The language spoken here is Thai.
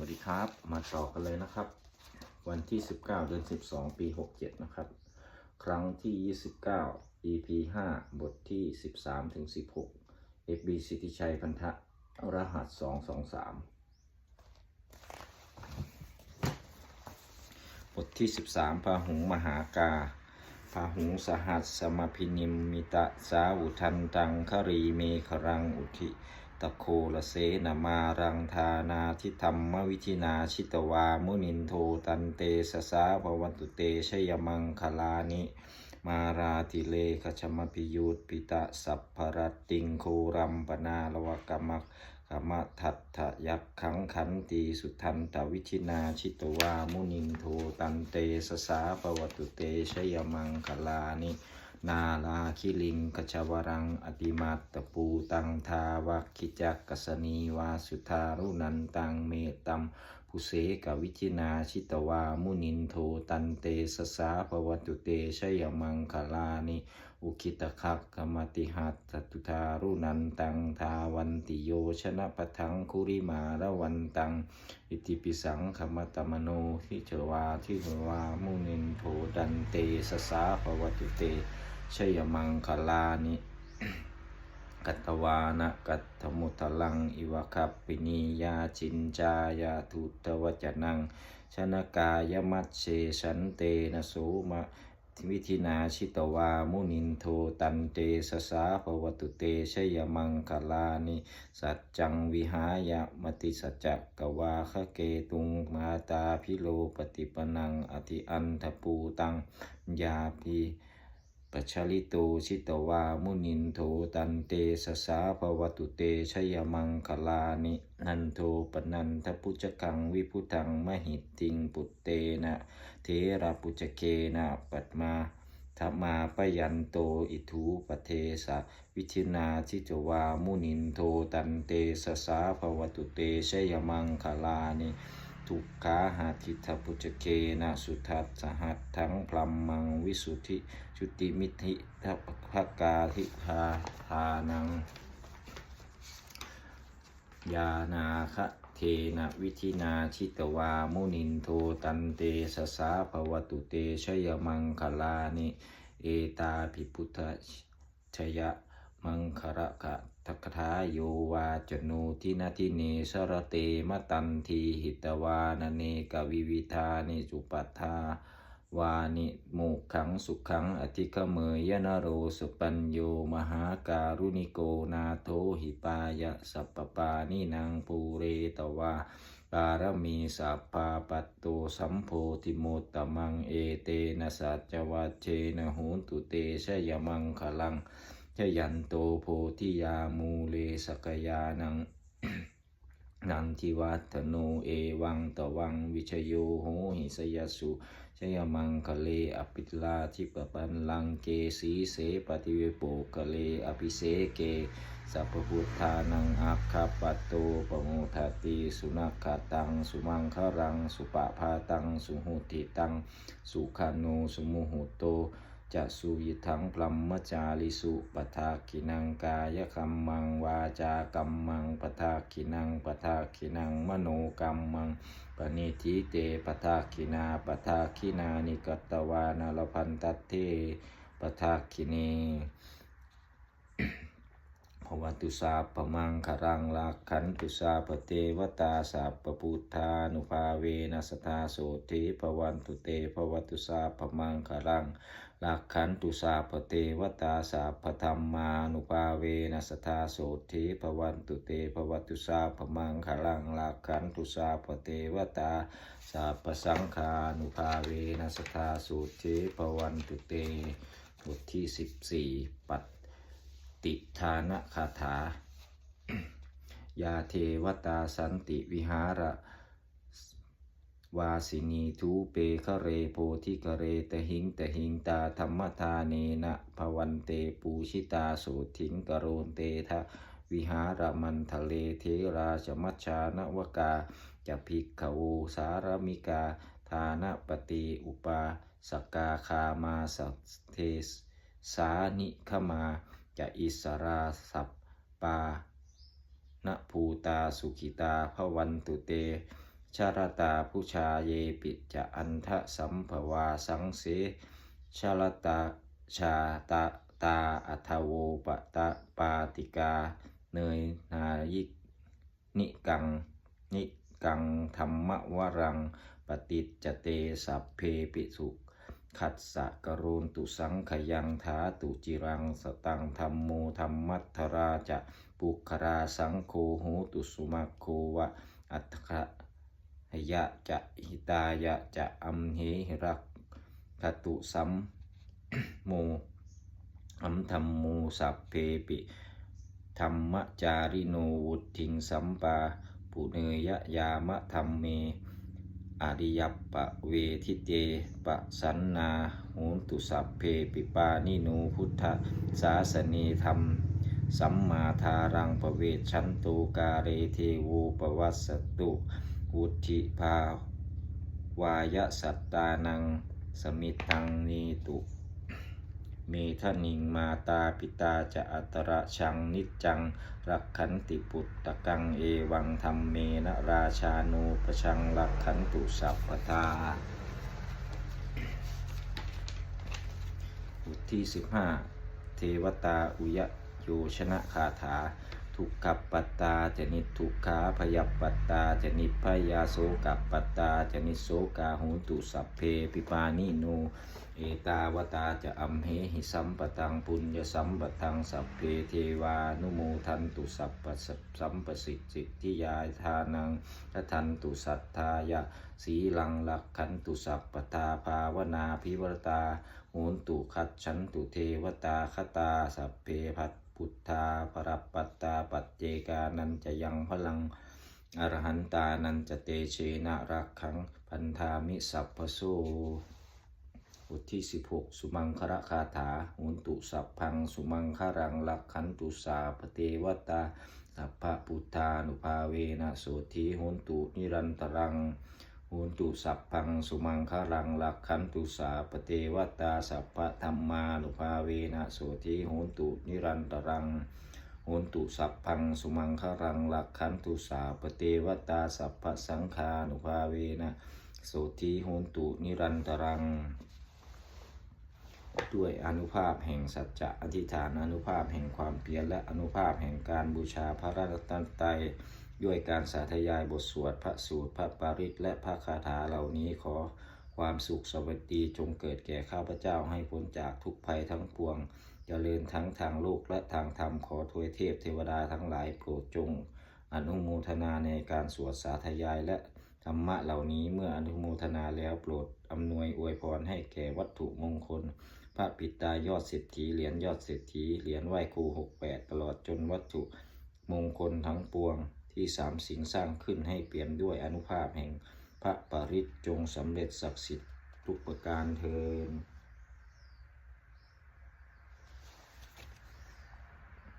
วัสดีครับ มาต่อกันเลยนะครับ วันที่ 19 เดือน 12 ปี 67 นะครับ ครั้งที่ 29 EP 5 บทที่ 13 ถึง 16 FB สิทธิชัยพันธะ รหัส 223 บทที่ 13พาหุงมหากาพาหุงสหัสสมพินิมมิตะสาอุทันตังครีเมขรังอุทิ ตะโคละเสนามารังธานาทิธรรมวิธินาชิตวา มุนินโทตันเตสสาภวันตุเตชยมังคลานิ มาราติเลขชมพิยุตปิตะสัพพรตติงโครัมปนาลวกรรมกกรรมทัตถยักขังขันตีสุทันตวิธินาชิตวา มุนินโทตันเตสสาภวตุเตชยมังคลานิ นาลาคิลิงกชวรังอติมาตปูตังทาวักขิจักกสนีวาสุธารุนันตังเมตตัมภุเสกวิชินาชิตวามุนินโทตันเตสสาภวตุเตชยมังคลานิอุคิตคักกมติหัตตุธารุนันตังทาวันติโยชนะปะทังคุริมาระวันตัง อิติปิสังขมตมโนทิเจวาทิเจวามุนินโทดันเตสสาภวตุเต ชยมังคลานิกัตวานะกัตมุตลัง อิวะคัปปินียาจินจายาทุตวจนัง ชนกายมัตเชฉันเตนะโสมะวิธินาชิตวามุนินโทตันเตสสาภวตุเตชยมังคลานิสัจจังวิหายมติสัจจกวาคะเกตุงมาตาพิโลปฏิปนังอธิอันทปูตังยาพี ปัชลิโตชิตวามุนินโทตันเตสสาภวตุเตชยมังคลานินันโทปนันทปุจกังวิพุทังมหิตติงปุตเตนะเทระปุจเกนะปัตมาธรรมาปยันโตอิทูปเทสะวิชินาทิจวามุนินโทตันเตสสาภวตุเตชยมังคลานิ ทุกขาหาทิทปุจเกนะสุทัสสหัตทั้งพลัมมังวิสุทธิชุติมิธิทัพพกาธิพาทานัง ยานาคะเทนะวิธินาชิตวามุนินโทตันเตสสาภวตุเตชยมังคลานิ เอตาภิพุทธชยะ มังคระกะทักทาโยวาจโนทินาทิเนสรเตมตันทีหิตวานเนกวิวิธานิจุปัฏฐาวานิโมขังสุขังอธิคเมยยนโรสุปัญโยมหาการุณิโกนาโทหิปายะสัพปปานินางปูเรตวาปารมีสัพพาปัตโตสัมโพธิโมตตมังเอเตนะสัจวัชเชนะหนตุเตชยมังคลัง ชยันโตโพธิยามูเลสกยานังนันทิวัฒโนเอวังตวังวิชโยโหหิสยสุชยมังคะเลอภิลาทิปปันลังเกสีเสปฏิเวโปคะเลอภิเสเกสัพพุทธานังอัคคปโตปโมทติสุนัขตังสุมังครังสุปะพาตังสุหุติตังสุขานุสุมุหุโต จะสุยทังพลัมมจาริสุปทาคินังกายคัมมังวาจากัมมังปทาคินังปทาคินังมโนกัมมังปณิทิเตปทาคินาปทาคินานิกตวานาลพันตัตเทปทาคิเนภวตุสาปมังคารังลักขันตุสาปเทวตาสัพปพุทธานุภาเวนัสธาโสติภวันตุเตภวตุสาปมังคารัง ลักขันตุสาปเทวตาสัพธรรมานุภาเวนัสธาโสติภวันตุเตภวตุสาปมังคารังลักขันตุสาปเทวตาสัพสังฆานุภาเวนัสธาโสติภวันตุเตบทที่สิบสี่ปัตติทานคาถายาเทวตาสันติวิหาร วาสินีทูเปคะเรโพธิคะเรตหิงตหิงตาธรรมทาเนนะภวันเตปูชิตาโสถิงกโรนเตทะวิหารมันทะเลเทราชมัชชานวกาจะภิกขวสารมิกาทานปฏิอุปาสกาคามาสเทสสานิขมาจะอิสราสัพปาณภูตาสุขิตาพวันตุเต ชารตาผู้ชาเยปิจะอันทะสัมภวาสังเสชารตาชาตาตาอัทโวปตะปาติกา เนยนายิกนิกังนิกังธรรมวรังปฏิจจเตสัพเพปิสุขัสสะกรุณตุสังขยังทาตุจิรังสตังธรรมโมธรรมัทราจะปุคราสังโฆโหตุสุมาโควะอัตถะ ยะจะหิตายะจะอัมเหรักขตุสัมโมอัมธรรมโมสัพเพปิธรรมจาริโนวุทิงสัมปาปุเนยยามะธรรมเมอริยปะเวทิเตปะสันนาโหนตุสัพเพปิปานิโนพุทธสาสนีธรรม สัมมาทารังปเวชันตุกาเรเทโวปวัสสตุ วุธิภาวายสัตตานัง สมิตังนีตุเมทนิงมาตาปิตาจะอัตระชังนิจจัง รักขันติปุตตะกังเอวังธรรมเมนะราชาโนปชังรักขันตุสัพพทาบทที่สิห้าเทวตาอุยโยชนะคาถา ทุกขปัตตาจะนิทุกขาพยาปัตตาจะนิพยาโสกปัตตาจะนิโสกาหูตุสัพเพปิปานิโนเอตาวตาจะอัมเหหิสัมปตังปุญญสัมปตังสัพเพเทวานุโมทันตุสัพปสัมปสิทธิทิยาทานังททันตุสัทธายะสีลังลักขันตุสัพปทาภาวนาพิวรตาโหนตุขัดฉันตุเทวตาคตาสัพเพพัต พุทธาปรับปัตตาปัจเจกานันจะยังพลังอรหันตานันจะเตเชนะรักขังพันธามิสัพพโสบทที่ 16 สุมังคระคาถาหุนตุสัพพัง สุมังครังลักขันตุสาปเทวตาสัพพะพุทธานุภาเวนะโสธีหุนตุนิรันตรัง หุนตุสัพพังสุมังครังลักขันตุสาปเทวตาสัพพะธรรมานุภาเวนะโสธีหุนตุนิรันตรังโหนตุสัพพังสุมังครังลักขันตุสาปเทวตาสัพพสังฆานุภาเวนะโสทีโหนตุนิรันตรัง ด้วยอนุภาพแห่งสัจจะอธิษฐานอนุภาพแห่งความเพียรและอนุภาพแห่งการบูชาพระรัตนตรัย ด้วยการสาธยายบทสวดพระสูตรพระปาริตและพระคาถาเหล่านี้ขอความสุขสวัสดีจงเกิดแก่ข้าพเจ้าให้พ้นจากทุกภัยทั้งปวงเจริญทั้งทางโลกและทางธรรมขอทวยเทพเทวดาทั้งหลายโปรดจง อนุโมทนาในการสวดสาธยายและธรรมะเหล่านี้เมื่ออนุโมทนาแล้วโปรดอำนวยอวยพรให้แก่วัตถุมงคล พระปิดตายอดเศรษฐีเหรียญยอดเศรษฐีเหรียญไหวครูหกแปดตลอดจนวัตถุมงคลทั้งปวง ที่สามสิ่งสร้างขึ้นให้เปลี่ยนด้วยอนุภาพแห่งพระปริตจงสำเร็จศักดิ์สิทธิ์ทุกประการเทิน